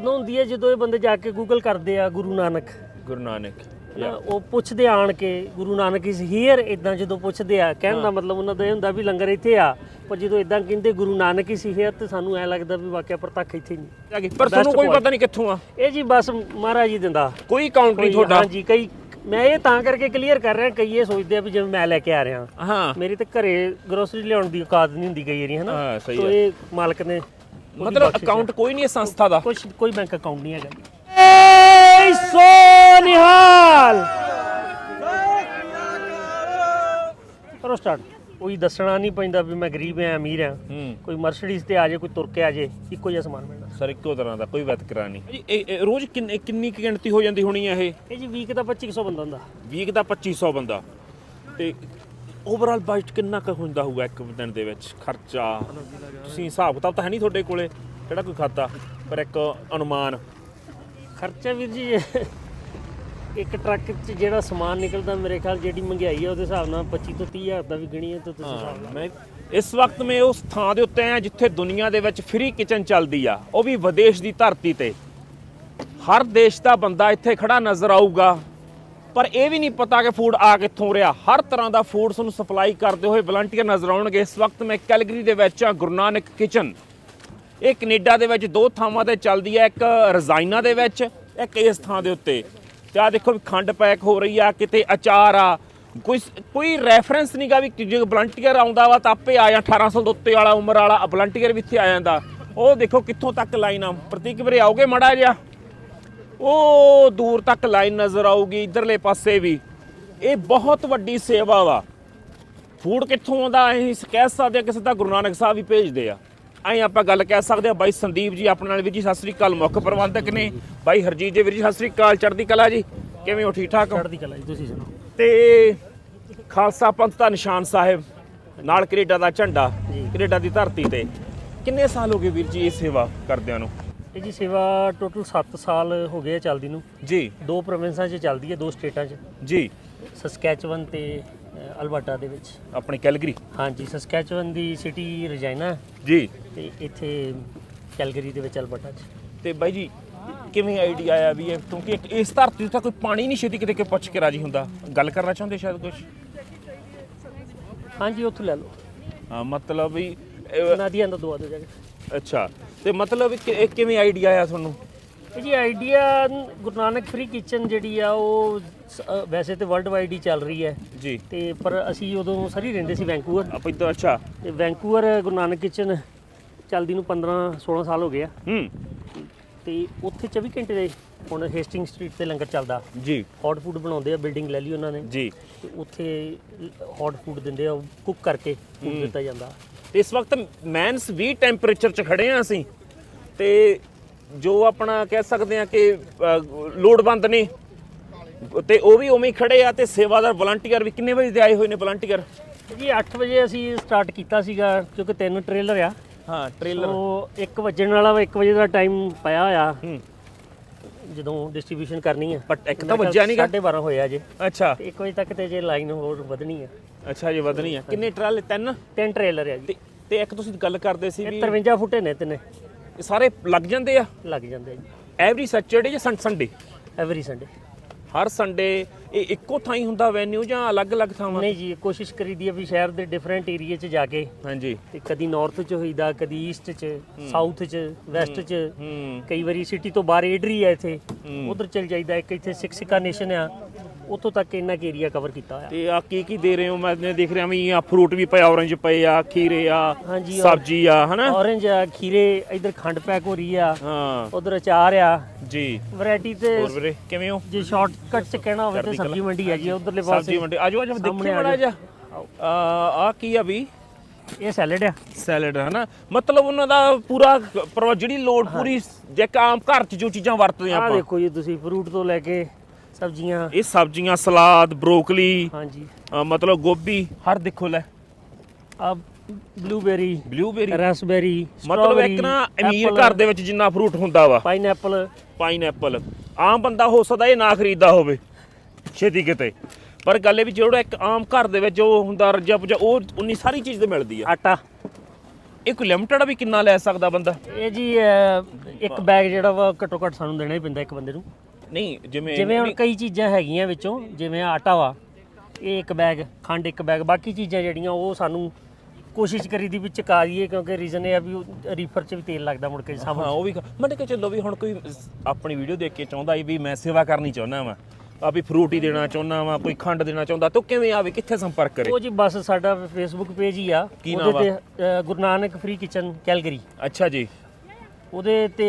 ਉਦੋਂ ਹੁੰਦੀ ਹੈ ਜਦੋਂ ਇਹ ਬੰਦੇ ਜਾ ਕੇ ਗੂਗਲ ਕਰਦੇ ਆ ਗੁਰੂ ਨਾਨਕ? ਗੁਰੂ ਨਾਨਕ ਨਾ, ਉਹ ਪੁੱਛਦੇ ਆਣ ਕੇ ਗੁਰੂ ਨਾਨਕ ਇਸ ਹੀਅਰ ਇਦਾਂ ਜਦੋਂ ਪੁੱਛਦੇ ਆ ਕਹਿਣ ਦਾ ਮਤਲਬ ਉਹਨਾਂ ਦਾ ਇਹ ਹੁੰਦਾ ਵੀ ਲੰਗਰ ਇੱਥੇ ਆ ਪਰ ਜਦੋਂ ਇਦਾਂ ਕਹਿੰਦੇ ਗੁਰੂ ਨਾਨਕ ਇਸ ਹੀਅਰ ਤੇ ਸਾਨੂੰ ਐ ਲੱਗਦਾ ਵੀ ਵਾਕਿਆ ਪ੍ਰਤੱਖ ਇੱਥੇ ਨਹੀਂ। ਪਰ ਤੁਹਾਨੂੰ ਕੋਈ ਪਤਾ ਨਹੀਂ ਕਿੱਥੋਂ ਆ। ਇਹ ਜੀ ਬਸ ਮਹਾਰਾਜ ਜੀ ਦਿੰਦਾ। ਕੋਈ ਅਕਾਊਂਟ ਨਹੀਂ ਕੋਈ- ਤੁਹਾਡਾ। ਹਾਂਜੀ ਕਈ ਮੈਂ ਇਹ ਤਾਂ ਕਰਕੇ ਕਲੀਅਰ ਕਰ ਰਿਹਾ ਕਈ ਇਹ ਸੋਚਦੇ ਆ ਵੀ ਜਿਵੇਂ ਮੈਂ ਲੈ ਕੇ ਆ ਰਿਹਾ। ਹਾਂ। ਮੇਰੀ ਤੇ ਘਰੇ ਗਰੋਸਰੀ ਲਿਆਉਣ ਦੀ ਔਕਾਤ ਨਹੀਂ ਹੁੰਦੀ ਕਈ ਵਾਰੀ ਹਨਾ? ਹਾਂ, ਸਹੀ ਸੋ ਹੈ। ਇਹ ਮਾਲਕ ਨੇ ਮਤਲਬ ਅਕਾਊਂਟ ਕੋਈ ਨਹੀਂ ਇਸ ਸੰਸਥਾ ਦਾ। ਕੁਝ ਕੋਈ ਬੈਂਕ ਅਕਾਊਂਟ ਨਹੀਂ ਹੈਗਾ। ਜੀ ਏ ਸੋ ਨਿਹਾਲ! ਕਰੋ ਸਟਾਰਟ ਕੋਈ ਦੱਸਣਾ ਨਹੀਂ ਪੈਂਦਾ ਵੀ ਮੈਂ ਗਰੀਬ ਆ ਅਮੀਰ ਆ ਹੂੰ। ਕੋਈ ਮਰਸੀਡੀਜ਼ ਤੇ ਆ ਜਾਏ ਕੋਈ ਤੁਰ ਕੇ ਆ ਜਾਏ ਇੱਕੋ ਜਿਹਾ ਸਮਾਨ ਮਿਲਣਾ ਸਰ ਇੱਕੋ ਤਰ੍ਹਾਂ ਦਾ ਕੋਈ ਵਿਤਕਰਾ ਨਹੀਂ। ਜੀ ਇਹ ਇਹ ਰੋਜ਼ ਕਿੰਨੀ ਕਿੰਨੀ ਕੁ ਗਿਣਤੀ ਹੋ ਜਾਂਦੀ ਹੋਣੀ ਆ ਇਹ? ਇਹ ਜੀ ਵੀਕ ਦਾ 2500 ਬੰਦਾ ਹੁੰਦਾ। ਵੀਕ ਦਾ 2500 ਬੰਦਾ। ਤੇ ਓਵਰਆਲ ਬਜਟ ਕਿੰਨਾ ਕੁ ਹੁੰਦਾ ਹੋਊਗਾ ਇੱਕ ਦਿਨ ਦੇ ਵਿੱਚ ਖਰਚਾ? ਤੁਸੀਂ ਹਿਸਾਬ ਕਿਤਾਬ ਤਾਂ ਹੈ ਨਹੀਂ ਤੁਹਾਡੇ ਕੋਲੇ ਕਿਹੜਾ ਕੋਈ ਖਾਤਾ? ਪਰ ਇੱਕ ਅਨੁਮਾਨ। ਖਰਚਾ ਵੀਰ ਜੀ ਇੱਕ ਟਰੱਕ 'ਚ ਜਿਹੜਾ ਸਮਾਨ ਨਿਕਲਦਾ ਮੇਰੇ ਖਿਆਲ ਜਿਹੜੀ ਮਹਿੰਗਾਈ ਆ ਉਹਦੇ ਹਿਸਾਬ ਨਾਲ 25 ਤੋਂ 30 ਹਜ਼ਾਰ ਦਾ ਵੀ ਗਣੀ ਹੈ ਤਾਂ ਤੁਸੀਂ ਹਿਸਾਬ ਲਾ ਮੈਂ ਇਸ ਵਕਤ ਮੈਂ ਉਸ ਥਾਂ ਦੇ ਉੱਤੇ ਆ ਜਿੱਥੇ ਦੁਨੀਆ ਦੇ ਵਿੱਚ ਫ੍ਰੀ ਕਿਚਨ ਚੱਲਦੀ ਆ। ਉਹ ਵੀ ਵਿਦੇਸ਼ ਦੀ ਧਰਤੀ ਤੇ। ਹਰ ਦੇਸ਼ ਦਾ ਬੰਦਾ ਇੱਥੇ ਖੜਾ ਨਜ਼ਰ ਆਊਗਾ। ਪਰ ਇਹ ਵੀ ਨਹੀਂ ਪਤਾ ਕਿ ਫੂਡ ਆ ਕਿੱਥੋਂ ਰਿਹਾ। ਹਰ ਤਰ੍ਹਾਂ ਦਾ ਫੂਡ ਤੁਹਾਨੂੰ ਸਪਲਾਈ ਕਰਦੇ ਹੋਏ ਵਲੰਟੀਅਰ ਨਜ਼ਰ ਆਉਣਗੇ। ਇਸ ਵਕਤ ਮੈਂ ਕੈਲਗਰੀ ਦੇ ਵਿੱਚ ਆ ਗੁਰੂ ਨਾਨਕ ਕਿਚਨ ਇਹ ਕੈਨੇਡਾ ਦੇ ਵਿੱਚ ਦੋ ਥਾਵਾਂ ਤੇ ਚੱਲਦੀ ਹੈ, ਇੱਕ ਰਜ਼ਾਈਨਾ ਦੇ ਵਿੱਚ, ਇੱਕ ਇਸ ਥਾਂ ਦੇ ਉੱਤੇ। ਤੇ ਆ ਦੇਖੋ ਵੀ ਖੰਡ ਪੈਕ ਹੋ ਰਹੀ ਆ, ਕਿਤੇ ਅਚਾਰ ਆ। ਕੋਈ ਕੋਈ ਰੈਫਰੈਂਸ ਨਹੀਂਗਾ ਵੀ ਜੇ ਵਲੰਟੀਅਰ ਆਉਂਦਾ ਵਾ ਤਾਂ ਆਪੇ ਆ ਜਾਂ 1800 ਦੇ ਉੱਤੇ ਵਾਲਾ, ਉਮਰ ਵਾਲਾ ਵਲੰਟੀਅਰ ਵੀ ਇੱਥੇ ਆ ਜਾਂਦਾ। ਉਹ ਦੇਖੋ ਕਿੱਥੋਂ ਤੱਕ ਲਾਈਨ ਆ। ਪ੍ਰਤੀਕ ਵੀਰੇ ਆਓਗੇ ਮੜਾ ਜਿਹਾ? ਉਹ ਦੂਰ ਤੱਕ ਲਾਈਨ ਨਜ਼ਰ ਆਊਗੀ ਇਧਰਲੇ ਪਾਸੇ ਵੀ। ਇਹ ਬਹੁਤ ਵੱਡੀ ਸੇਵਾ ਵਾ। ਫੂਡ ਕਿੱਥੋਂ ਆਉਂਦਾ ਅਸੀਂ ਕਹਿ ਸਕਦੇ ਹਾਂ ਕਿਸੇ ਦਾ ਗੁਰੂ ਨਾਨਕ ਸਾਹਿਬ ਵੀ ਭੇਜਦੇ ਆ। ਐਂ ਆਪਾਂ ਗੱਲ ਕਹਿ ਸਕਦੇ ਆ ਬਾਈ ਸੰਦੀਪ ਜੀ ਆਪਣੇ ਨਾਲ ਵੀਰ ਜੀ ਸਤਿ ਸ੍ਰੀ ਅਕਾਲ ਮੁੱਖ ਪ੍ਰਬੰਧਕ ਨੇ। ਬਾਈ ਹਰਜੀਤ ਜੀ ਵੀਰ ਜੀ ਸਤਿ ਸ੍ਰੀ ਅਕਾਲ ਚੜ੍ਹਦੀ ਕਲਾ ਜੀ। ਕਿਵੇਂ ਹੋ ਠੀਕ ਠਾਕ ਹੋ? ਚੜ੍ਹਦੀ ਕਲਾ ਜੀ ਤੁਸੀਂ ਸੁਣਾਓ? ਤੇ ਖਾਲਸਾ ਪੰਥ ਦਾ ਨਿਸ਼ਾਨ ਸਾਹਿਬ ਨਾਲ ਕੈਨੇਡਾ ਦਾ ਝੰਡਾ। ਕੈਨੇਡਾ ਦੀ ਧਰਤੀ ਤੇ। ਕਿੰਨੇ ਸਾਲ ਹੋ ਗਏ ਵੀਰ ਜੀ ਇਹ ਸੇਵਾ ਕਰਦਿਆਂ ਨੂੰ? ਇਹ ਜੀ ਸੇਵਾ ਟੋਟਲ 7 ਸਾਲ ਹੋ ਗਏ ਚੱਲਦੀ ਨੂੰ। ਜੀ। ਦੋ ਪ੍ਰੋਵਿੰਸਾਂ 'ਚ ਚੱਲਦੀ ਹੈ ਦੋ ਸਟੇਟਾਂ 'ਚ। ਜੀ। ਸਸਕੈਚਵਨ ਤੇ ਅਲਬਰਟਾ ਦੇ ਵਿੱਚ। ਆਪਣੀ ਕੈਲਗਰੀ। ਹਾਂਜੀ ਸਸਕੈਚਵਨ ਦੀ ਸਿਟੀ ਰਜਾਈਨਾ ਜੀ। ਤੇ ਇੱਥੇ ਕੈਲਗਰੀ ਦੇ ਵਿੱਚ ਅਲਬਰਟਾ 'ਚ। ਤੇ ਬਾਈ ਜੀ ਕਿਵੇਂ ਆਈਡੀਆ ਆਇਆ ਵੀ ਇਹ? ਕਿਉਂਕਿ ਇਸ ਧਰਤੀ ਤੇ ਕੋਈ ਪਾਣੀ ਨਹੀਂ ਛੇਤੀ ਕਿਤੇ ਕਿ ਪੁੱਛ ਕੇ ਰਾਜੀ ਹੁੰਦਾ। ਗੱਲ ਕਰਨਾ ਚਾਹੁੰਦੇ ਸ਼ਾਇਦ ਕੁਝ ਹਾਂਜੀ ਉੱਥੋਂ ਲੈ ਲਓ। ਹਾਂ ਮਤਲਬ ਵੀ ਨਦੀਆਂ ਦਾ ਦੁਆ ਦੇ ਜਾ ਕੇ ਅੱਛਾ। ਤੇ ਮਤਲਬ ਕਿ ਇਹ ਕਿਵੇਂ ਆਈਡੀਆ ਆਇਆ ਤੁਹਾਨੂੰ? ਜੀ idea Guru Nanak free kitchen ਜਿਹੜੀ ਆ ਉਹ ਸ- ਵੈਸੇ ਤੇ ਵਰਲਡ ਵਾਈਡ ਹੀ ਚੱਲ ਰਹੀ ਹੈ। ਜੀ। ਤੇ ਪਰ ਅਸੀਂ ਉਦੋਂ ਸਰੀ ਰਹਿੰਦੇ ਸੀ ਵੈਂਕੂਵਰ। ਆਪਾਂ ਇੱਧਰ ਅੱਛਾ। ਤੇ ਵੈਂਕੂਵਰ ਗੁਰੂ ਨਾਨਕ ਕਿਚਨ ਚੱਲਦੀ ਨੂੰ 15 16 ਸਾਲ ਹੋ ਗਏ ਆ। ਹੂੰ। ਤੇ ਉੱਥੇ 24 ਘੰਟੇ ਦੇ ਹੁਣ ਹੇਸਟਿੰਗ ਸਟਰੀਟ ਤੇ ਲੰਗਰ ਚੱਲਦਾ। ਜੀ। ਹੌਟ ਫੂਡ ਬਣਾਉਂਦੇ ਆ ਬਿਲਡਿੰਗ ਲੈ ਲਈ ਉਹਨਾਂ ਨੇ। ਜੀ। ਤੇ ਉੱਥੇ ਹੌਟ ਫੂਡ ਦਿੰਦੇ ਆ ਕੁੱਕ ਕਰਕੇ ਫੂਡ ਦਿੱਤਾ ਜਾਂਦਾ। ਤੇ ਇਸ ਵਕਤ ਮਾਈਨਸ 20 ਟੈਂਪਰੇਚਰ 'ਚ ਖੜੇ ਆ ਅਸੀਂ ਤੇ ਜੋ ਆਪਣਾ ਕਹਿ ਸਕਦੇ ਆ ਕਿ ਲੋੜਵੰਦ ਨੇ ਤੇ ਉਹ ਵੀ ਉਵੇਂ ਹੀ ਖੜੇ ਆ ਤੇ ਸੇਵਾਦਾਰ ਵਲੰਟੀਅਰ ਵੀ ਕਿੰਨੇ ਵਜੇ ਦੇ ਆਏ ਹੋਏ ਨੇ ਵਲੰਟੀਅਰ? ਜੀ 8 ਵਜੇ ਅਸੀਂ ਸਟਾਰਟ ਕੀਤਾ ਸੀਗਾ ਕਿਉਂਕਿ ਤਿੰਨ ਟ੍ਰੇਲਰ ਆ। ਹਾਂ ਟ੍ਰੇਲਰ ਸੋ 1 ਵਜਣ ਵਾਲਾ ਵਾ 1 ਵਜੇ ਦਾ ਟਾਈਮ ਪਿਆ ਹੋਇਆ। ਹੂੰ। ਜਦੋਂ ਡਿਸਟ੍ਰੀਬਿਊਸ਼ਨ ਕਰਨੀ ਆ ਬਟ ਇੱਕ ਤਾਂ ਵੱਜਿਆ ਨਹੀਂਗਾ 12:30 ਹੋਇਆ ਜੇ। ਅੱਛਾ। ਤੇ 1 ਵਜੇ ਤੱਕ ਤੇ ਜੇ ਲਾਈਨ ਹੋਰ ਵਧਣੀ ਆ। ਅੱਛਾ ਜੀ ਵਧਣੀ ਆ। ਕਿੰਨੇ ਟਰਾਲੇ? ਤਿੰਨ? ਤਿੰਨ ਟ੍ਰੇਲਰ ਆ ਜੀ। ਤੇ ਇੱਕ ਤੁਸੀਂ ਗੱਲ ਕਰਦੇ ਸੀ ਵੀ ਇਹ 53 ਫੁੱਟ ਨੇ ਤਿੰਨੇ। ਇਹ ਸਾਰੇ ਲੱਗ ਜਾਂਦੇ ਆ? ਲੱਗ ਜਾਂਦੇ ਆ ਜੀ। ਐਵਰੀ ਸੈਚਰਡੇ ਜਾਂ ਸੰਡੇ ਐਵਰੀ ਸੰਡੇ ਹਰ ਸੰਡੇ ਇਹ ਇੱਕੋ ਥਾਂ ਹੀ ਹੁੰਦਾ ਵੈਨਿਊ ਜਾਂ ਅਲੱਗ-ਅਲੱਗ ਥਾਵਾਂ ਨਹੀਂ ਜੀ ਕੋਸ਼ਿਸ਼ ਕਰੀਦੀ ਆ ਵੀ ਸ਼ਹਿਰ ਦੇ ਡਿਫਰੈਂਟ ਏਰੀਆ 'ਚ ਜਾ ਕੇ। ਹਾਂਜੀ। ਤੇ ਕਦੀ ਨਾਰਥ 'ਚ ਹੋਈਦਾ ਕਦੀ ਈਸਟ 'ਚ ਸਾਊਥ 'ਚ ਵੈਸਟ 'ਚ। ਹੂੰ। ਕਈ ਵਾਰੀ ਸਿਟੀ ਤੋਂ ਬਾਹਰ ਏਡਰੀ ਆ ਇੱਥੇ। ਹੂੰ। ਉਧਰ ਚਲ ਜਾਈਦਾ ਇੱਕ ਇੱਥੇ ਸਿਕਸਿਕਾ ਨੇਸ਼ਨ ਆ। ਉੱਥੋਂ ਤੱਕ ਇੰਨਾ ਕੁ ਏਰੀਆ ਕਵਰ ਕੀਤਾ ਹੋਇਆ। ਤੇ ਆ ਕੀ ਕੀ ਦੇ ਰਹੇ ਹੋ? ਮੈਂ ਦੇਖ ਰਿਹਾ ਵੀ ਆ ਫਰੂਟ ਵੀ ਪਿਆ ਔਰੰਜ ਪਏ ਆ ਖੀਰੇ ਆ ਸਬਜ਼ੀ ਆ ਹਨਾ? ਔਰੰਜ ਆ ਖੀਰੇ ਇਧਰ ਖੰਡ ਪੈਕ ਹੋ ਰਹੀ ਆ। ਹਾਂ। ਉਧਰ ਅਚਾਰ ਆ। ਜੀ। ਵੈਰਾਈਟੀ ਤੇ ਹੋਰ ਵੀਰੇ ਕਿਵੇਂ ਹੋ? ਜੇ ਸ਼ਾਰਟਕਟ ਚ ਕਹਿਣਾ ਹੋਵੇ ਤਾਂ ਸਬਜ਼ੀ ਮੰਡੀ ਆ ਜੀ ਉਧਰਲੇ ਪਾਸੇ। ਸਬਜ਼ੀ ਮੰਡੀ। ਆਜੋ ਆਜੋ ਸਾਹਮਣੇ ਦੇਖੀ ਆ ਮੜਾ ਜਾ। ਆ ਕੀ ਆ ਵੀ? ਇਹ ਸੈਲਡ ਆ। ਸੈਲਡ ਹਨਾ? ਮਤਲਬ ਉਹਨਾਂ ਦਾ ਪੂਰਾ ਪਰ ਜਿਹੜੀ ਲੋੜ ਪੂਰੀ ਜੇ ਆਮ ਘਰ 'ਚ ਜੋ ਚੀਜ਼ਾਂ ਵਰਤਦੇ ਆ ਆਪਾਂ। ਦੇਖੋ ਜੀ ਤੁਸੀਂ ਫਰੂਟ ਤੋਂ ਲੈ ਕੇ ਸਬਜ਼ੀਆਂ। ਇਹ ਸਬਜ਼ੀਆਂ ਸਲਾਦ ਬਰੋਕਲੀ ਹਾਂਜੀ। ਮਤਲਬ ਗੋਭੀ ਹਰ ਦੇਖੋ ਲੈ। ਆ ਬਲੂਬੇਰੀ ਬਲੂਬੇਰੀ ਰਸਬੇਰੀ ਮਤਲਬ ਇੱਕ ਨਾ ਅਮੀਰ ਘਰ ਦੇ ਵਿੱਚ ਜਿੰਨਾ ਫਰੂਟ ਹੁੰਦਾ ਵਾ। ਪਾਈਨਐਪਲ ਪਾਈਨਐਪਲ ਆਮ ਬੰਦਾ ਹੋ ਸਕਦਾ ਇਹ ਨਾ ਖਰੀਦਦਾ ਹੋਵੇ ਛੇਤੀ ਕਿਤੇ। ਪਰ ਗੱਲ ਇਹ ਵੀ ਜਿਹੜਾ ਇੱਕ ਆਮ ਘਰ ਦੇ ਵਿੱਚ ਉਹ ਹੁੰਦਾ ਰੱਜਾ ਪੁਜਾ ਉਹ ਉਨੀ ਸਾਰੀ ਚੀਜ਼ ਤੇ ਮਿਲਦੀ ਆ। ਆਟਾ। ਇਹ ਕੋਈ ਲਿਮਟਡ ਵੀ ਕਿੰਨਾ ਲੈ ਸਕਦਾ ਬੰਦਾ? ਇਹ ਜੀ ਇੱਕ ਬੈਗ ਜਿਹੜਾ ਵਾ ਘੱਟੋ ਘੱਟ ਸਾਨੂੰ ਦੇਣਾ ਹੀ ਪੈਂਦਾ ਇੱਕ ਬੰਦੇ ਨੂੰ। ਨਹੀਂ ਜਿਵੇਂ ਜਿਵੇਂ ਹੁਣ ਕਈ ਚੀਜ਼ਾਂ ਹੈਗੀਆਂ ਵਿੱਚੋਂ ਜਿਵੇਂ ਆਟਾ ਵਾ ਇਹ ਇੱਕ ਬੈਗ ਖੰਡ ਇੱਕ ਬੈਗ ਬਾਕੀ ਚੀਜ਼ਾਂ ਜਿਹੜੀਆਂ ਉਹ ਸਾਨੂੰ ਕੋਸ਼ਿਸ਼ ਕਰੀਦੀ ਵੀ ਚਕਾ ਦਈਏ ਕਿਉਂਕਿ ਰੀਜ਼ਨ ਇਹ ਆ ਵੀ ਰੀਫਰ 'ਚ ਵੀ ਤੇਲ ਲੱਗਦਾ ਮੁੜ ਕੇ ਸਾਬਣ ਹਾਂ ਉਹ ਵੀ ਮੰਨ ਕੇ ਚੱਲੋ ਵੀ ਹੁਣ ਕੋਈ ਆਪਣੀ ਵੀਡੀਓ ਦੇਖ ਕੇ ਚਾਹੁੰਦਾ ਵੀ ਮੈਂ ਸੇਵਾ ਕਰਨੀ ਚਾਹੁੰਦਾ ਵਾਂ ਆ ਵੀ ਫਰੂਟ ਹੀ ਦੇਣਾ ਚਾਹੁੰਦਾ ਵਾਂ ਕੋਈ ਖੰਡ ਦੇਣਾ ਚਾਹੁੰਦਾ ਤਾਂ ਕਿਵੇਂ ਆਵੇ ਕਿੱਥੇ ਸੰਪਰਕ ਕਰੇ? ਉਹ ਜੀ ਬਸ ਸਾਡਾ ਫੇਸਬੁੱਕ ਪੇਜ ਹੀ ਆ। ਕੀ ਨਾਮ ਤੇ Guru Nanak free kitchen Calgary ਅੱਛਾ ਜੀ। ਉਹਦੇ ਤੇ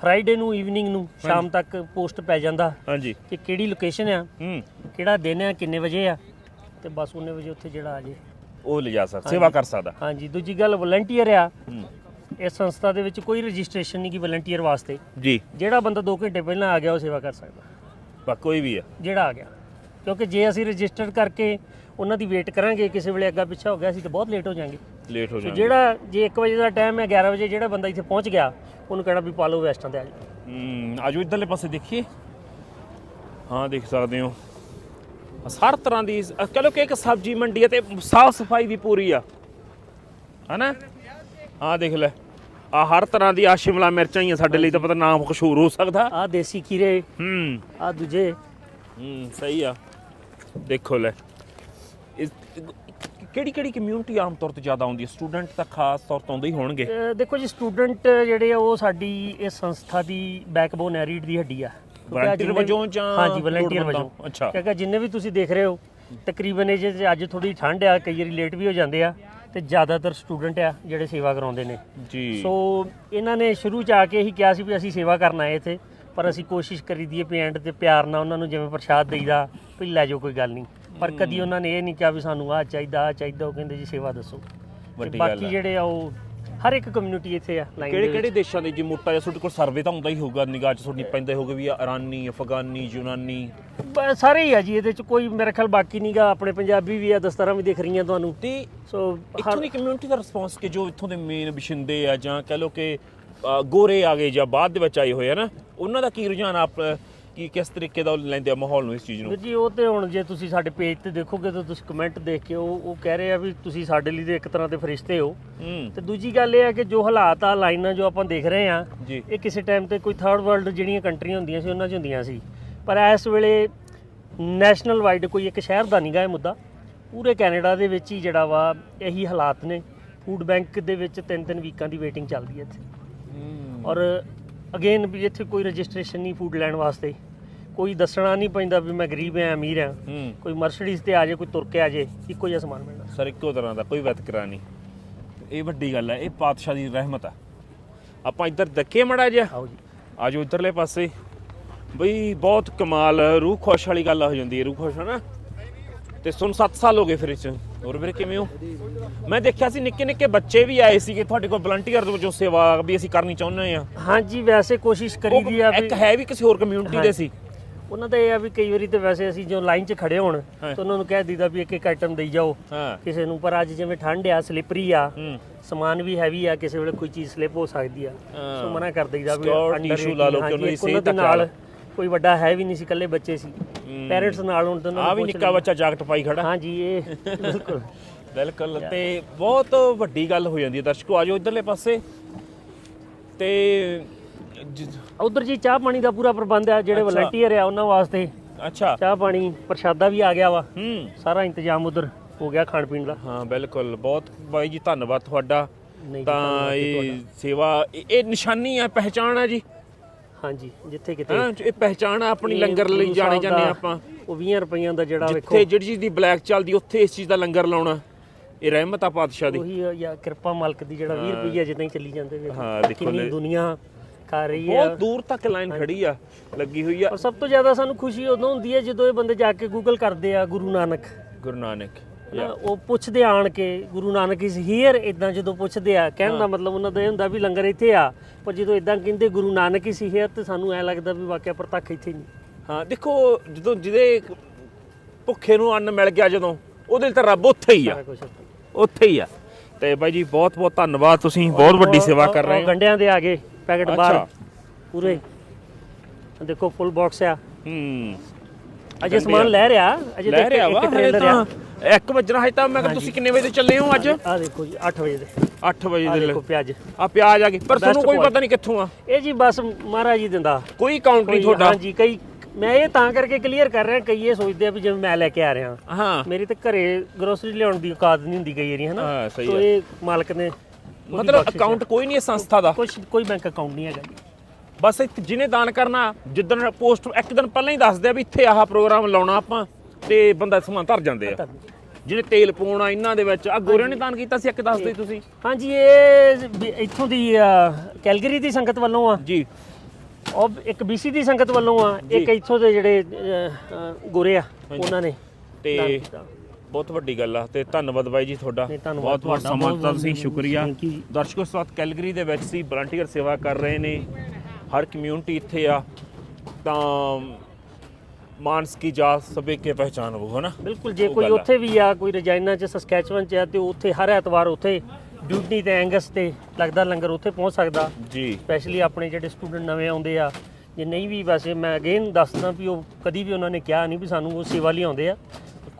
ਫਰਾਈਡੇ ਨੂੰ ਈਵਨਿੰਗ ਨੂੰ ਸ਼ਾਮ ਤੱਕ ਪੋਸਟ ਪੈ ਜਾਂਦਾ ਹਾਂਜੀ। ਕਿ ਕਿਹੜੀ ਲੋਕੇਸ਼ਨ ਆ ਹੂੰ। ਕਿਹੜਾ ਦਿਨ ਆ ਕਿੰਨੇ ਵਜੇ ਆ ਤੇ ਬਸ ਉਹਨੇ ਵਜੇ ਉੱਥੇ ਜਿਹੜਾ ਆ ਜੇ। ਉਹ ਲਿਜਾ ਸਕਦਾ ਸੇਵਾ ਕਰ ਸਕਦਾ। ਹਾਂਜੀ ਦੂਜੀ ਗੱਲ ਵਲੰਟੀਅਰ ਆ। ਇਸ ਸੰਸਥਾ ਦੇ ਵਿੱਚ ਕੋਈ ਰਜਿਸਟ੍ਰੇਸ਼ਨ ਨਹੀਂ ਕਿ ਵਲੰਟੀਅਰ ਵਾਸਤੇ। ਜੀ। ਜਿਹੜਾ ਬੰਦਾ 2 ਘੰਟੇ ਪਹਿਲਾਂ ਆ ਗਿਆ ਉਹ ਸੇਵਾ ਕਰ ਸਕਦਾ। ਬਾ ਕੋਈ ਵੀ ਆ। ਜਿਹੜਾ ਆ ਗਿਆ। ਕਿਉਂਕਿ ਜੇ ਅਸੀਂ ਰਜਿਸਟਰ ਕਰਕੇ ਉਹਨਾਂ ਦੀ ਵੇਟ ਕਰਾਂਗੇ ਕਿਸੇ ਵੇਲੇ ਅੱਗਾ ਪਿੱਛਾ ਹੋ ਗਿਆ ਅਸੀਂ ਤਾਂ ਬਹੁਤ ਲੇਟ ਹੋ ਜਾਾਂਗੇ। ਲੇਟ ਹੋ ਜਾਣਾ ਜਿਹੜਾ ਜੇ 1 ਵਜੇ ਦਾ ਟਾਈਮ ਹੈ 11 ਵਜੇ ਜਿਹੜਾ ਬੰਦਾ ਇੱਥੇ ਪਹੁੰਚ ਗਿਆ ਉਹਨੂੰ ਕਹਿਣਾ ਵੀ ਪਾਲੋ ਵੈਸਟਾਂ ਤੇ ਆ ਜਾਓ। ਹੂੰ ਆਜੋ ਇਧਰਲੇ ਪਾਸੇ ਦੇਖੀਏ। ਹਾਂ ਦੇਖ ਸਕਦੇ ਹੋ। ਹਰ ਤਰ੍ਹਾਂ ਦੀ ਕਹ ਲਓ ਕਿ ਇੱਕ ਸਬਜ਼ੀ ਮੰਡੀ ਹੈ ਤੇ ਸਾਫ਼ ਸਫ਼ਾਈ ਵੀ ਪੂਰੀ ਆ। ਹਨਾ? ਹਾਂ ਦੇਖ ਲੈ। ਆ ਹਰ ਤਰ੍ਹਾਂ ਦੀ ਆ ਸ਼ਿਮਲਾ ਮਿਰਚਾਂ ਹੀ ਆ ਸਾਡੇ ਲਈ ਤਾਂ ਪਤਾ ਨਾਮ ਮਸ਼ਹੂਰ ਹੋ ਸਕਦਾ। ਆ ਦੇਸੀ ਖੀਰੇ ਹੂੰ। ਆ ਦੂਜੇ। ਹੂੰ ਸਹੀ ਆ। ਦੇਖੋ ਲੈ। ਇਸ ਕਿਹੜੀ ਕਿਹੜੀ ਕਮਿਊਨਿਟੀ ਆਮ ਤੌਰ ਤੇ ਜ਼ਿਆਦਾ ਆਉਂਦੀ ਹੈ ਸਟੂਡੈਂਟ ਤਾਂ ਖਾਸ ਤੌਰ ਤੇ ਆਉਂਦੇ ਹੀ ਹੋਣਗੇ। ਦੇਖੋ ਜੀ ਸਟੂਡੈਂਟ ਜਿਹੜੇ ਆ ਉਹ ਸਾਡੀ ਇਸ ਸੰਸਥਾ ਦੀ ਬੈਕਬੋਨ ਹੈ ਦੀ ਹੱਡੀ ਆ। ਕਿਉਂਕਿ ਆਹ Volunteer ਜਿੰਨੇ ਵੀ- ਵਜੋਂ ਜਾਂ ਹਾਂਜੀ ਵਲੰਟੀਅਰ? ਵਜੋਂ ਅੱਛਾ। ਕਿਉਂਕਿ ਜਿੰਨੇ ਵੀ ਤੁਸੀਂ ਦੇਖ ਰਹੇ ਹੋ ਤਕਰੀਬਨ ਇਹ ਜੇ ਅੱਜ ਥੋੜੀ ਠੰਡ ਆ ਕਈ ਵਾਰੀ ਲੇਟ ਵੀ ਹੋ ਜਾਂਦੇ ਆ ਤੇ ਜ਼ਿਆਦਾਤਰ ਸਟੂਡੈਂਟ ਆ ਜਿਹੜੇ ਸੇਵਾ ਕਰਾਉਂਦੇ ਨੇ ਜੀ ਸੋ ਇਹਨਾਂ ਨੇ ਸ਼ੁਰੂ ਚ ਆ ਕੇ ਹੀ ਕਿਹਾ ਸੀ ਵੀ ਅਸੀਂ ਸੇਵਾ ਕਰਨ ਆਏ ਇੱਥੇ ਪਰ ਅਸੀਂ ਕੋਸ਼ਿਸ਼ ਕਰੀ ਦੀਏ ਵੀ ਐਂਡ ਤੇ ਪਿਆਰ ਨਾਲ ਉਹਨਾਂ ਨੂੰ ਜਿਵੇਂ ਪ੍ਰਸ਼ਾਦ ਦੇਈਦਾ ਵੀ ਲੈ ਜਾਓ ਕੋਈ ਗੱਲ ਨਹੀਂ ਪਰ ਕਦੀ ਉਹਨਾਂ ਨੇ ਇਹ ਨਹੀਂ ਕਿਹਾ ਵੀ ਸਾਨੂੰ ਆਹ ਚਾਹੀਦਾ ਆਹ ਚਾਹੀਦਾ ਉਹ ਕਹਿੰਦੇ ਜੀ ਸੇਵਾ ਦੱਸੋ ਬਾਕੀ ਆ। ਜਿਹੜੇ ਆ ਉਹ ਹਰ ਇੱਕ ਕਮਿਊਨਿਟੀ ਇੱਥੇ ਆ ਲਾਈਨ ਕਿਹੜੇ ਕਿਹੜੇ ਦੇਸ਼ਾਂ ਦੇ ਜੀ? ਮੋਟਾ ਜਿਹਾ ਤੁਹਾਡੇ ਕੋਲ ਸਰਵੇ ਤਾਂ ਹੁੰਦਾ ਹੀ ਹੋਊਗਾ ਨਿਗਾਹ 'ਚ ਤੁਹਾਡੀ ਪੈਂਦਾ ਹੋਊਗਾ ਵੀ ਇਰਾਨੀ ਅਫਗਾਨੀ ਯੂਨਾਨੀ। ਸਾਰੇ ਹੀ ਆ ਜੀ ਇਹਦੇ ਚ ਕੋਈ ਮੇਰੇ ਖਿਆਲ ਬਾਕੀ ਨਹੀਂਗਾ ਆਪਣੇ ਪੰਜਾਬੀ ਵੀ ਆ ਦਸਤਾਰਾਂ ਵੀ ਦਿਖ ਰਹੀਆਂ ਤੁਹਾਨੂੰ। ਤੇ ਸੋ ਇੱਥੋਂ ਦੀ ਕਮਿਊਨਿਟੀ ਦਾ ਰਿਸਪੌਂਸ ਕਿ ਜੋ ਇੱਥੋਂ ਦੇ ਮੇਨ ਬਿਸ਼ਿੰਦੇ ਆ ਜਾਂ ਕਹ ਲਓ ਕਿ ਗੋਰੇ ਆ ਗਏ ਜਾਂ ਬਾਅਦ ਦੇ ਵਿੱਚ ਆਏ ਹੋਏ ਆ ਨਾ ਉਹਨਾਂ ਦਾ ਕੀ ਰੁਝਾਨ ਆਪ ਕੀ ਕਿਸ ਤਰੀਕੇ ਦਾ ਉਹ ਲੈਂਦੇ ਆ ਮਾਹੌਲ ਨੂੰ ਇਸ ਚੀਜ਼ ਨੂੰ? ਵੀਰ ਜੀ ਉਹ ਤੇ ਹੁਣ ਜੇ ਤੁਸੀਂ ਸਾਡੇ ਪੇਜ ਤੇ ਦੇਖੋਗੇ ਤਾਂ ਤੁਸੀਂ ਕਮੈਂਟ ਦੇਖ ਕੇ ਉਹ ਉਹ ਕਹਿ ਰਹੇ ਆ ਵੀ ਤੁਸੀਂ ਸਾਡੇ ਲਈ ਤੇ ਇੱਕ ਤਰ੍ਹਾਂ ਦੇ ਫਰਿਸ਼ਤੇ ਹੋ। ਹੂੰ। ਤੇ ਦੂਜੀ ਗੱਲ ਇਹ ਹੈ ਕਿ ਜੋ ਹਾਲਾਤ ਆ ਲਾਈਨਾਂ ਜੋ ਆਪਾਂ ਦੇਖ ਰਹੇ ਆ ਜੀ। ਇਹ ਕਿਸੇ ਟਾਈਮ ਤੇ ਕੋਈ ਥਰਡ ਵਰਲਡ ਜਿਹੜੀਆਂ ਕੰਟਰੀਆਂ ਹੁੰਦੀਆਂ ਸੀ ਉਹਨਾਂ 'ਚ ਹੁੰਦੀਆਂ ਸੀ। ਪਰ ਇਸ ਵੇਲੇ ਨੈਸ਼ਨਲ ਵਾਈਡ ਕੋਈ ਇੱਕ ਸ਼ਹਿਰ ਦਾ ਨਹੀਂਗਾ ਇਹ ਮੁੱਦਾ। ਪੂਰੇ ਕੈਨੇਡਾ ਦੇ ਵਿੱਚ ਹੀ ਜਿਹੜਾ ਵਾ ਇਹੀ ਹਾਲਾਤ ਨੇ। ਫੂਡ ਬੈਂਕ ਦੇ ਵਿੱਚ ਤਿੰਨ ਤਿੰਨ ਵੀਕਾਂ ਦੀ ਵੇਟਿੰਗ ਚੱਲਦੀ ਹੈ ਇੱਥੇ। ਔਰ ਅਗੇਨ ਵੀ ਇੱਥੇ ਕੋਈ ਰਜਿਸਟ੍ਰੇਸ਼ਨ ਨਹੀਂ ਫੂਡ ਲੈਣ ਵਾਸਤੇ। ਕੋਈ ਦੱਸਣਾ ਨਹੀਂ ਪੈਂਦਾ ਵੀ ਮੈਂ ਗਰੀਬ ਹਾਂ ਅਮੀਰ ਹੂੰ। ਕੋਈ ਮਰਸੀਡੀਜ਼ ਤੇ ਆ ਜਾਏ ਕੋਈ ਤੁਰ ਕੇ ਆ ਜਾਏ ਇੱਕੋ ਜਿਹਾ ਸਮਾਨ ਮਿਲਦਾ। ਸਰ ਇੱਕੋ ਤਰ੍ਹਾਂ ਦਾ ਕੋਈ ਵਿਤਕਰਾ ਨਹੀਂ। ਇਹ ਵੱਡੀ ਗੱਲ ਹੈ ਇਹ ਪਾਤਸ਼ਾਹ ਦੀ ਰਹਿਮਤ ਆ। ਆਪਾਂ ਇੱਧਰ ਦੇਖੀਏ ਮੜਾ ਜਿਹਾ। ਆਓ ਜੀ। ਆਜੋ ਇੱਧਰਲੇ ਪਾਸੇ। ਬਈ ਬਹੁਤ ਕਮਾਲ ਰੂਹ ਖੁਸ਼ ਵਾਲੀ ਗੱਲ ਹੋ ਜਾਂਦੀ ਹੈ ਰੂਹ ਖੁਸ਼ ਹੈ ਨਾ ਤੇ ਸੁਣ 7 ਸਾਲ ਹੋ ਗਏ ਫਿਰ ਇਸ 'ਚ। ਹੋਰ ਵੀਰੇ ਕਿਵੇਂ ਹੋ? ਮੈਂ ਦੇਖਿਆ ਸੀ ਨਿੱਕੇ ਨਿੱਕੇ ਬੱਚੇ ਵੀ ਆਏ ਸੀਗੇ ਤੁਹਾਡੇ ਕੋਲ ਵਲੰਟੀਅਰ ਦੇ ਵਜੋਂ ਸੇਵਾ ਵੀ ਅਸੀਂ ਕਰਨੀ ਚਾਹੁੰਦੇ ਆ ਹਾਂਜੀ ਵੈਸੇ ਕੋਸ਼ਿਸ਼ ਕਰੀਦੀ ਆ ਵੀ ਇੱਕ ਹੈ ਵੀ ਕਿਸੇ ਹੋਰ ਕਮਿਊਨਿਟੀ ਦੇ ਸੀ। ਉਹਨਾਂ ਦਾ ਇਹ ਆ ਵੀ ਕਈ ਵਾਰੀ ਤੇ ਵੈਸੇ ਅਸੀਂ ਜੋ ਲਾਈਨ 'ਚ ਖੜੇ ਹੋਣ। ਤਾਂ ਉਹਨਾਂ ਨੂੰ ਕਹਿ ਦੀਦਾ ਵੀ ਇੱਕ ਇੱਕ ਆਈਟਮ ਦੇਈ ਜਾਓ ਕਿਸੇ ਨੂੰ। ਪਰ ਅੱਜ ਜਿਵੇਂ ਠੰਡ ਆ ਸਲਿਪਰੀ ਆ ਸਮਾਨ ਵੀ ਹੈਵੀ ਆ ਕਿਸੇ ਵੇਲੇ ਕੋਈ ਚੀਜ਼ ਸਲਿਪ ਹੋ ਸਕਦੀ ਆ। ਸੋ ਮਨਾ ਕਰ ਦਈਦਾ ਵੀ under tissue ਲਾ ਲਓ ਕਿ ਉਹਨਾਂ ਦੀ ਸਿਹਤ ਨਾਲ। ਕੋਈ ਵੱਡਾ ਹੈ ਵੀ ਨਹੀਂ ਸੀ ਇਕੱਲੇ ਬੱਚੇ ਸੀ। ਪੈਰੈਂਟਸ ਨਾਲ ਹੁਣ ਤਾਂ ਆ ਵੀ ਨਿੱਕਾ। ਬੱਚਾ ਜਾਕਟ ਪਾਈ ਖੜਾ। ਹਾਂਜੀ ਇਹ ਬਿਲਕੁਲ। ਬਿਲਕੁਲ ਤੇ ਬਹੁਤ ਵੱਡੀ ਗੱਲ ਹੋ ਜਾਂਦੀ ਹੈ ਦਰਸ਼ਕੋ। ਆਜੋ ਇਧਰਲੇ ਪਾਸੇ। ਤੇ ਉਧਰ ਜੀ ਚਾਹ ਪਾਣੀ ਦਾ ਪੂਰਾ ਪ੍ਰਬੰਧ ਆ ਜਿਹੜੇ। ਵਲੰਟੀਅਰ ਆ ਉਹਨਾਂ ਵਾਸਤੇ। ਅੱਛਾ। ਚਾਹ ਪਾਣੀ ਪ੍ਰਸ਼ਾਦਾ ਵੀ ਆ ਗਿਆ ਵਾ। ਹੂੰ। ਸਾਰਾ ਇੰਤਜ਼ਾਮ ਉਧਰ ਹੋ ਗਿਆ ਖਾਣ ਪੀਣ ਦਾ। ਹਾਂ ਬਿਲਕੁਲ। ਬਹੁਤ ਬਾਈ ਜੀ ਧੰਨਵਾਦ ਤੁਹਾਡਾ। ਤਾਂ ਇਹ ਸੇਵਾ ਇਹ ਨਿਸ਼ਾਨੀ ਹੈ ਪਹਿਚਾਣ ਹੈ ਜੀ। ਹਾਂਜੀ ਜਿੱਥੇ ਕਿਤੇ। ਹਾਂ ਇਹ ਪਹਿਚਾਣ ਆ ਆਪਣੀ ਲੰਗਰ ਲਈ ਜਾਣੇ ਜਾਂਦੇ ਆਪਾਂ। ਉਹ 20 ਰੁਪਈਆਂ ਦਾ ਜਿਹੜਾ ਵੇਖੋ। ਜਿੱਥੇ ਜਿਹੜੀ ਚੀਜ਼ ਦੀ ਬਲੈਕ ਚੱਲਦੀ ਉੱਥੇ ਇਸ ਚੀਜ਼ ਦਾ ਲੰਗਰ ਲਾਉਣਾ। ਇਹ ਰਹਿਮਤ ਆ ਪਾਤਸ਼ਾਹ ਦੀ। ਉਹੀ ਆ ਜਾਂ ਕਿਰਪਾ ਮਾਲਕ ਦੀ ਜਿਹੜਾ 20 ਰੁਪਈਆ ਜਿੱਦਾਂ ਹੀ ਚੱਲੀ ਜਾਂਦੇ ਵੇਖੋ। ਹਾਂ, ਦੇਖੋ ਕਿੰਨੀ। ਦੁਨੀਆ ਖਾ ਰਹੀ ਹੈ ਬਹੁਤ ਦੂਰ ਤੱਕ ਲਾਈਨ ਖੜੀ ਆ ਲੱਗੀ ਹੋਈ ਆ। ਔਰ ਸਭ ਤੋਂ ਜ਼ਿਆਦਾ ਸਾਨੂੰ ਖੁਸ਼ੀ ਉਦੋਂ ਹੁੰਦੀ ਹੈ ਜਦੋਂ ਇਹ ਬੰਦੇ ਜਾ ਕੇ ਗੂਗਲ ਕਰਦੇ ਆ ਗੁਰੂ ਨਾਨਕ। ਗੁਰੂ ਨਾਨਕ ਉਹ ਪੁੱਛਦੇ ਆਣ ਕੇ ਗੁਰੂ ਨਾਨਕ ਇਸ ਹੀਅਰ ਇਦਾਂ ਜਦੋਂ ਪੁੱਛਦੇ ਆ। ਕਹਿਣ ਦਾ ਮਤਲਬ ਉਹਨਾਂ ਦਾ ਇਹ ਹੁੰਦਾ ਵੀ ਲੰਗਰ ਇੱਥੇ ਆ ਪਰ ਜਦੋਂ ਇਦਾਂ ਕਹਿੰਦੇ ਗੁਰੂ ਨਾਨਕ ਇਸ ਹੀਅਰ ਤੇ ਸਾਨੂੰ ਐ ਲੱਗਦਾ ਵੀ ਵਾਕਿਆ ਪ੍ਰਤੱਖ ਇੱਥੇ ਨਹੀਂ। ਹਾਂ ਦੇਖੋ ਜਦੋਂ ਜਿਹਦੇ ਭੁੱਖੇ ਨੂੰ ਅੰਨ ਮਿਲ ਗਿਆ ਜਦੋਂ ਉਹਦੇ ਲਈ ਤਾਂ ਰੱਬ ਉੱਥੇ ਹੀ ਆ। ਉੱਥੇ ਹੀ। ਆ। ਤੇ ਬਾਈ ਜੀ ਬਹੁਤ ਬਹੁਤ ਧੰਨਵਾਦ ਤੁਸੀਂ ਬਹੁਤ ਵੱਡੀ ਸੇਵਾ ਕਰ ਰਹੇ ਹੋ। ਗੰਡਿਆਂ ਦੇ ਆ ਗਏ ਪੈਕਟ ਬਾਹਰ। ਪੂਰੇ ਦੇਖੋ ਫੁੱਲ ਬਾਕਸ ਆ ਹੂੰ ਅਜੇ ਸਮਾਨ ਲੈ ਰਿਹਾ ਅਜੇ ਲੈ ਰਿਹਾ ਵਾ ਹਲੇ ਤਾਂ 1 ਵਜਣਾ ਹੈ ਤਾਂ ਮੈਂ ਕਿਹਾ ਤੁਸੀਂ ਕਿੰਨੇ ਵਜੇ ਤੋਂ ਚੱਲੇ ਹੋ ਅੱਜ ਆ ਦੇਖੋ ਜੀ 8 ਵਜੇ ਦੇ 8 ਵਜੇ ਦੇ ਦੇਖੋ ਪਿਆਜ਼ ਆ ਪਿਆਜ਼ ਆ ਗਏ ਪਰ ਤੁਹਾਨੂੰ ਕੋਈ। ਪਤਾ ਨਹੀਂ ਕਿੱਥੋਂ ਆ। ਇਹ ਜੀ ਬਸ ਮਹਾਰਾਜ ਜੀ ਦਿੰਦਾ ਕੋਈ ਕਾਊਂਟ ਨਹੀਂ ਤੁਹਾਡਾ ਹਾਂਜੀ ਕਈ ਮੈਂ ਇਹ ਤਾਂ ਕਰਕੇ ਕਲੀਅਰ ਕਰ ਰਿਹਾ ਕਈ ਇਹ ਸੋਚਦੇ ਆ ਵੀ ਜਿਵੇਂ ਮੈਂ ਲੈ ਕੇ ਆ ਰਿਹਾ ਹਾਂ ਮੇਰੀ ਤੇ ਘਰੇ ਗਰੋਸਰੀ ਲਿਆਉਣ ਦੀ ਔਕਾਤ ਨਹੀਂ ਹੁੰਦੀ ਕਈ ਵਾਰੀ ਹਨਾ ਹਾਂ, ਸਹੀ ਹੈ। ਇਹ ਮਾਲਕ ਨੇ ਮਤਲਬ ਅਕਾਊਂਟ ਕੋਈ ਨਹੀਂ ਹੈ ਸੰਸਥਾ ਦਾ। ਕੁਛ ਕੋਈ ਬੈਂਕ ਅਕਾਊਂਟ ਨਹੀਂ ਹੈਗਾ। ਜੀ ਬਸ ਇੱਥੇ ਜਿਹਨੇ ਦਾਨ ਕਰਨਾ ਜਿੱਦਣ ਪੋਸਟ ਇੱਕ ਦਿਨ ਪਹਿਲਾਂ ਹੀ ਦੱਸਦੇ ਆ ਵੀ ਇੱਥੇ ਆਹ ਪ੍ਰੋਗਰਾਮ ਲਾਉਣਾ ਆਪਾਂ ਤੇ ਬੰਦਾ ਸਮਾਨ ਧਰ ਜਾਂਦੇ ਆ। ਜਿਹਨੇ ਤੇਲ ਪਾਉਣਾ ਇਹਨਾਂ ਦੇ ਵਿੱਚ ਆ ਗੋਰਿਆਂ ਨੇ ਦਾਨ ਕੀਤਾ ਸੀ ਇੱਕ ਦੱਸਦੇ ਤੁਸੀਂ? ਹਾਂਜੀ ਇਹ ਇੱਥੋਂ ਦੀ ਕੈਲਗਰੀ ਦੀ ਸੰਗਤ ਵੱਲੋਂ ਆ। ਜੀ। ਉਹ ਇੱਕ ਬੀਸੀ ਦੀ ਸੰਗਤ ਵੱਲੋਂ ਆ। ਇੱਕ ਇੱਥੋਂ ਦੇ ਜਿਹੜੇ ਗੋਰੇ ਆ ਉਹਨਾਂ ਨੇ ਤੇ। ਬਹੁਤ ਵੱਡੀ ਗੱਲ ਆ ਤੇ ਧੰਨਵਾਦ ਬਾਈ ਜੀ ਤੁਹਾਡਾ। ਧੰਨਵਾਦ ਬਹੁਤ ਬਹੁਤ ਤੁਹਾਡਾ, ਸਮਾਂ ਬਹੁਤ ਦਿੱਤਾ ਤੁਸੀਂ ਬਹੁਤ ਸ਼ੁਕਰੀਆ। thank you ਜੀ। ਦਰਸ਼ਕੋ ਇਸ ਵਕਤ ਕੈਲਗਰੀ ਦੇ ਵਿੱਚ ਸੀ ਵਲੰਟੀਅਰ ਸੇਵਾ ਕਰ ਰਹੇ ਨੇ। ਹਰ ਕਮਿਊਨਿਟੀ ਇੱਥੇ ਆ ਤਾਂ ਮਾਨਸ ਕੀ ਜਾਤ ਸਭੇ ਕੇ ਪਹਿਚਾਨ ਉਹ ਹੈ ਨਾ ਬਿਲਕੁਲ ਜੇ ਉਹ ਕੋਈ ਗੱਲ ਆ। ਉੱਥੇ ਵੀ ਆ ਕੋਈ ਰਜਾਇਨਾ ਚ ਸਸਕੈਚਵਨ ਚ ਆ ਤੇ ਉੱਥੇ ਹਰ ਐਤਵਾਰ ਉੱਥੇ ਡਿਊਟੀ ਤੇ ਐਂਗਸ ਤੇ ਲੱਗਦਾ ਲੰਗਰ ਉੱਥੇ ਪਹੁੰਚ ਸਕਦਾ। ਜੀ। ਸਪੈਸ਼ਲੀ ਆਪਣੇ ਜਿਹੜੇ ਸਟੂਡੈਂਟ ਨਵੇਂ ਆਉਂਦੇ ਆ। ਜੇ ਨਹੀਂ ਵੀ ਵੈਸੇ ਮੈਂ ਅਗੇਨ ਦੱਸਦਾ ਵੀ ਉਹ ਕਦੀ ਵੀ ਉਹਨਾਂ ਨੇ ਕਿਹਾ ਨਹੀਂ ਵੀ ਸਾਨੂੰ ਉਹ ਸੇਵਾ ਲਈ ਆਉਂਦੇ ਆ।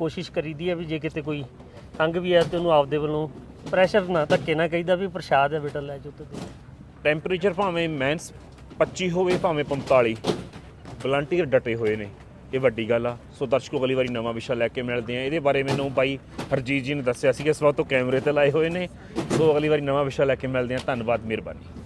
ਕੋਸ਼ਿਸ਼ ਕਰੀਦੀ ਹੈ ਵੀ ਜੇ ਕਿਤੇ ਕੋਈ ਤੰਗ ਵੀ ਹੈ ਤੇ ਉਹਨੂੰ ਆਪਦੇ ਵੱਲੋਂ ਪ੍ਰੈਸ਼ਰ ਨਾ ਧੱਕੇ ਨਾ ਕਹੀਦਾ ਵੀ ਪ੍ਰਸ਼ਾਦ ਹੈ ਬੇਟਾ, ਲੈ ਜਾਓ ਤੇ ਦੇ। ਟੈਂਪਰੇਚਰ ਭਾਵੇਂ ਮਾਈਨਸ 25 ਹੋਵੇ, ਭਾਵੇਂ 45 ਵਲੰਟੀਅਰ ਡਟੇ ਹੋਏ ਨੇ। ਇਹ ਵੱਡੀ ਗੱਲ ਆ। ਸੋ ਦਰਸ਼ਕੋ, ਅਗਲੀ ਵਾਰੀ ਨਵਾਂ ਵਿਸ਼ਾ ਲੈ ਕੇ ਮਿਲਦੇ ਆ ਇਹਦੇ ਬਾਰੇ ਮੈਨੂੰ ਬਾਈ ਹਰਜੀਤ ਜੀ ਨੇ ਦੱਸਿਆ ਸੀ ਕਿ ਇਸ ਵਕਤ ਤੋਂ ਕੈਮਰੇ ਤੇ ਲਾਏ ਹੋਏ ਨੇ। ਸੋ ਅਗਲੀ ਵਾਰੀ ਨਵਾਂ ਵਿਸ਼ਾ ਲੈ ਕੇ ਮਿਲਦੇ ਆ ਧੰਨਵਾਦ, ਮਿਹਰਬਾਨੀ।